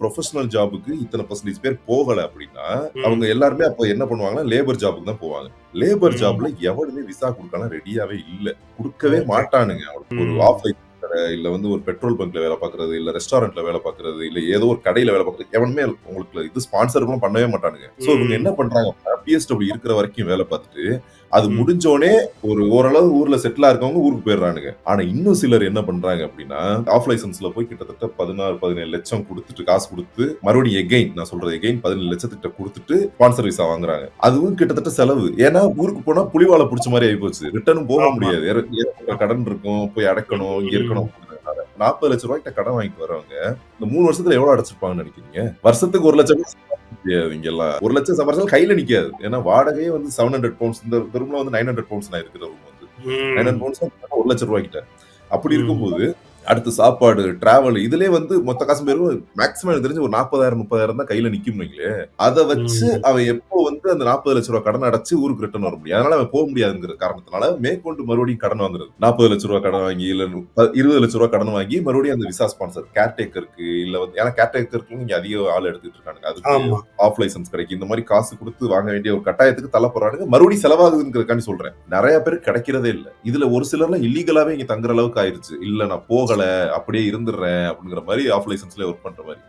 Professional ஜாபுக்கு இத்தனை percentage பேர் போகல அப்படின்னா அவங்க எல்லாருமே அப்ப என்ன பண்ணுவாங்கன்னா லேபர் ஜாபுக்கு தான் போவாங்க லேபர். ஜாப்ல எவனுமே விசா கொடுக்கலாம் ரெடியாவே இல்ல கொடுக்கவே. மாட்டானுங்க அவனுக்கு ஒரு ம். ஆஃபீஸ் இல்ல வந்து ஒரு பெட்ரோல் பங்க்ல வேலை பார்க்கறது இல்ல ரெஸ்டாரண்ட்ல வேலை பார்க்கறது இல்ல ஏதோ ஒரு கடையில வேலை பார்க்கறது எவனுமே உங்களுக்கு இது ஸ்பான்சர்களும் பண்ணவே மாட்டானுங்க சோ இவங்க. என்ன பண்றாங்க பிஎஸ்டபிள்யூ இருக்கிற வரைக்கும் வேலை பார்த்துட்டு அது ம். முடிஞ்சோனே ஒரு ஓரளவு ஊர்ல செட்டில் இருக்கவங்க ஊருக்கு போயிடுறானுங்க ஆனா இன்னும் சிலர் என்ன பண்றாங்க அப்படின்னா ஆஃப் லைசன்ஸ்ல போய் கிட்டத்தட்ட பதினாறு பதினேழு லட்சம் கொடுத்துட்டு காசு கொடுத்து மறுபடியும் எகைன் நான் சொல்றது எகைன் பதினேழு லட்சத்திட்ட கொடுத்துட்டு ஸ்பான்சர் விசா வாங்குறாங்க அதுவும் கிட்டத்தட்ட செலவு ஏன்னா ஊருக்கு போனா புலிவாலை பிடிச்ச மாதிரி ஆகி போச்சு ரிட்டர்னும் போக. முடியாது கடன் இருக்கும் போய் அடக்கணும் இங்க. இருக்கணும் நாற்பது லட்சம் ரூபாய்க்கு கடன் வாங்கிட்டு வரவங்க இந்த மூணு வருஷத்துல எவ்வளவு அடைச்சிருப்பாங்கன்னு நினைக்கிறீங்க வருஷத்துக்கு ஒரு லட்சம் கூட சம்பாதிக்க முடியாது இங்க எல்லாம் ஒரு லட்சம் சம்பாதிச்சாலும் கையில நிக்காது ஏன்னா வாடகையே வந்து செவன் ஹண்ட்ரட் பவுண்ட்ஸ் இந்த ரூம்ல வந்து நைன் ஹண்ட்ரட் பவுண்ட்ஸ் நான் இருக்கிற ரூம் வந்து. நைன் ஹண்ட்ரட் பவுண்ட்ஸ் ஒரு லட்சம் ரூபாய்க்கிட்ட அப்படி ம். இருக்கும்போது அடுத்து சாப்பாடு டிராவல் இதுலயே வந்து மொத்த காசு பேரும் மேக்ஸிமம் தெரிஞ்சு ஒரு நாற்பதாயிரம் முப்பதாயிரம் தான் கையில நிக்கும் வைங்களே அதை வச்சு. அவன் எப்போ வந்து அந்த நாற்பது லட்ச ரூபாய் கடன் அடைச்சு ஊருக்கு ரிட்டர்ன் வர முடியும். அதனால அவன் போக முடியாதுங்கிற காரணத்தினால மேற்கொண்டு மறுபடியும் கடன் வாங்குறது. நாற்பது லட்ச ரூபாய் கடன் வாங்கி இல்ல இருபது லட்ச ரூபாய் கடன் வாங்கி மறுபடியும் அந்த விசா ஸ்பான்சர் கேர்டேக்கருக்கு இல்ல வந்து ஏன்னா கேர்டேக்கருக்கு இங்க அதிக ஆள் எடுத்துட்டு இருக்காங்க அதுக்கு ஆஃப் லைசன்ஸ் கிடைக்கும். இந்த மாதிரி காசு கொடுத்து வாங்க வேண்டிய ஒரு கட்டாயத்துக்கு தள்ளப்படுறானுங்க மறுபடியும் செலவாகுதுங்கிறதுக்காண்டி சொல்றேன். நிறைய பேர் கிடைக்கிறதே இல்ல. இதுல ஒரு சிலர்லாம் இல்லீகலாவே இங்க தங்குற அளவுக்கு ஆயிருச்சு. இல்ல நான் போகல. அப்படியே இருந்துடுறேன் அப்படிங்கிற மாதிரி ஆஃப் லைசன்ஸ்ல ஒர்க் பண்ற மாதிரி.